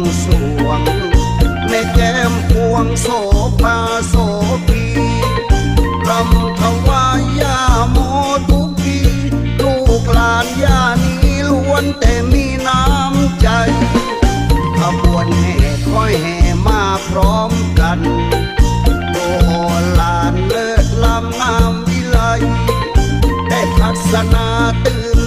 งสวง แม่แก้มพวงโสภาโสพีรำถวายยาโมทุกทีลูกหลานย่านี้ล้วนแต่มีน้ำใจขบวนแห่ค่อยแห่มาพร้อมกันโอ้ลานเลิศลำงามวิไลได้ทัศนาตื่น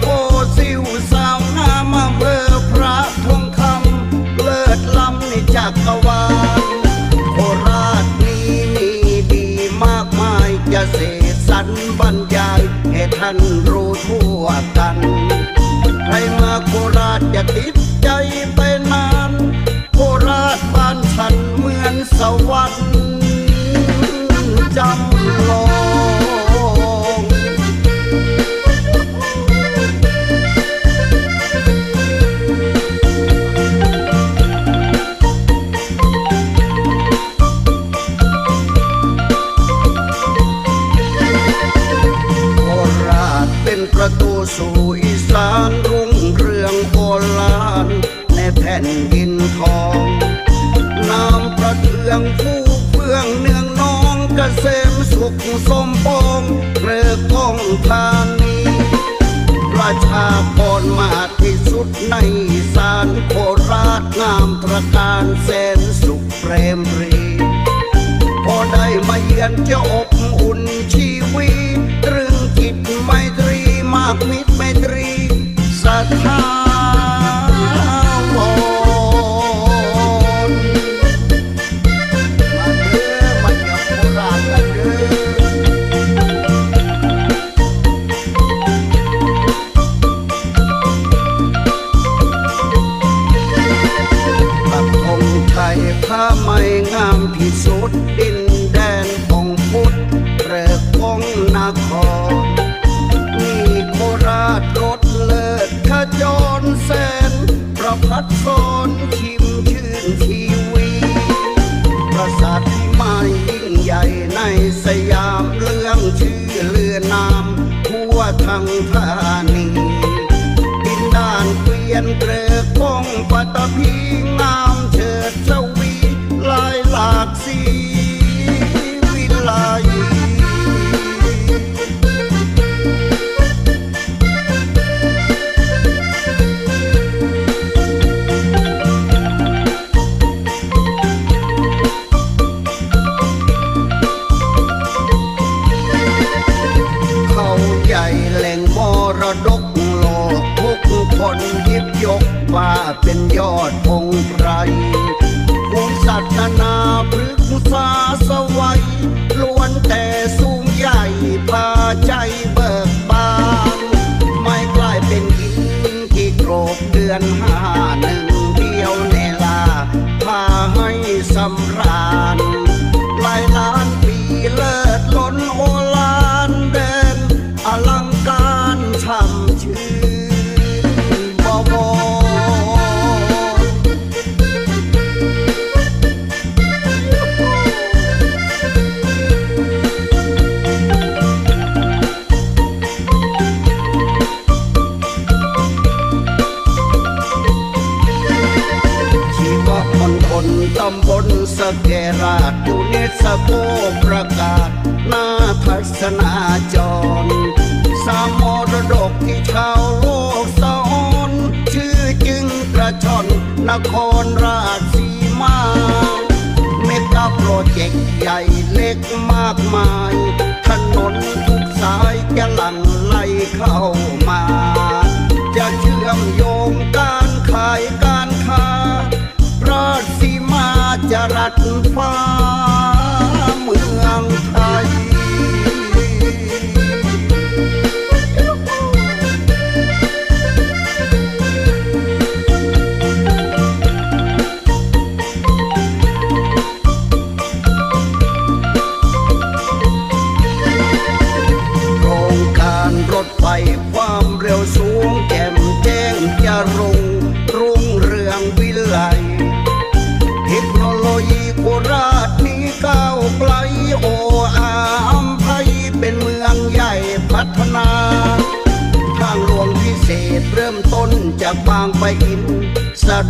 โพซิวสาวงามอำเภอพระทองคำเลิศล้ำในจักรวาลโคราชนี้มีดีมากมายจะเสกสรรบรรยายให้ท่านรู้ทั่วกัน ใครมาโคราชจะติดใจไปนานโคราชบ้านฉันเหมือนสวรรค์จำลองารในแผ่นดินทองน้ำประเทืองผู้เฟื่องเนืองนองเกษมสุขสมปองเรือกองธานีประชากรมาที่สุดในสานโคราชงามตระการแสนสุขเปรมปรีพอได้มาเยือนจะอบอุ่นชีวิตตรึงจิตไมตรีมากมิตรไมตรีศรัทธา ผ้าไหมงามที่สุดดินแดนของพุทธเริกของนครมีโคราชรถเลิศขจรแสน ประพัดสอนชิมชื่นชีวีปราสาทที่ไม่ยิ่งใหญ่ในสยามเรื่องชื่อเลือนามทั่วทั้งธานีดินด้านเกวียนเกลือคงปัตตภีง เป็นยอดองค์ไพรภูมิศาสนาพฤกษาสวัยล้วนแต่สูงใหญ่พาใจเบิกบาน ไม่กลายเป็นหินที่โกรกเดือนห้าหนึ่งเดียวเนลาพาให้สำราญ สเกราชยูเนสโกประกาศหน้าทัศนาจร สามมรดกที่ชาวโลกสอนชื่อจึงกระชอนนครราชสีมาเมกะโปรเจกต์ใหญ่เล็กมากมาย ถนนทุกสายจะหลั่งไหลเข้า รัดฟ้า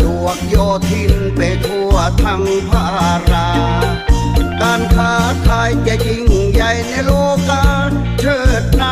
ดวกโยทินไปทั่วทั้งพารา การค้าขายจะยิ่งใหญ่ในโลกาเชิดหน้า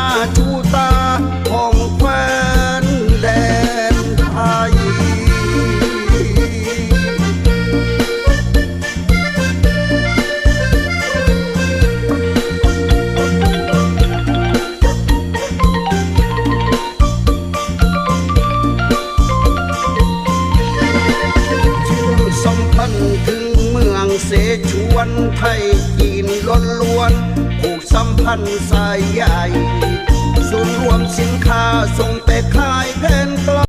วนไทยจีนล้วนล้วนผูกสัมพันธ์สายใหญ่ส่วนย์รวมสินค้าส่งไปขายแผ่นกล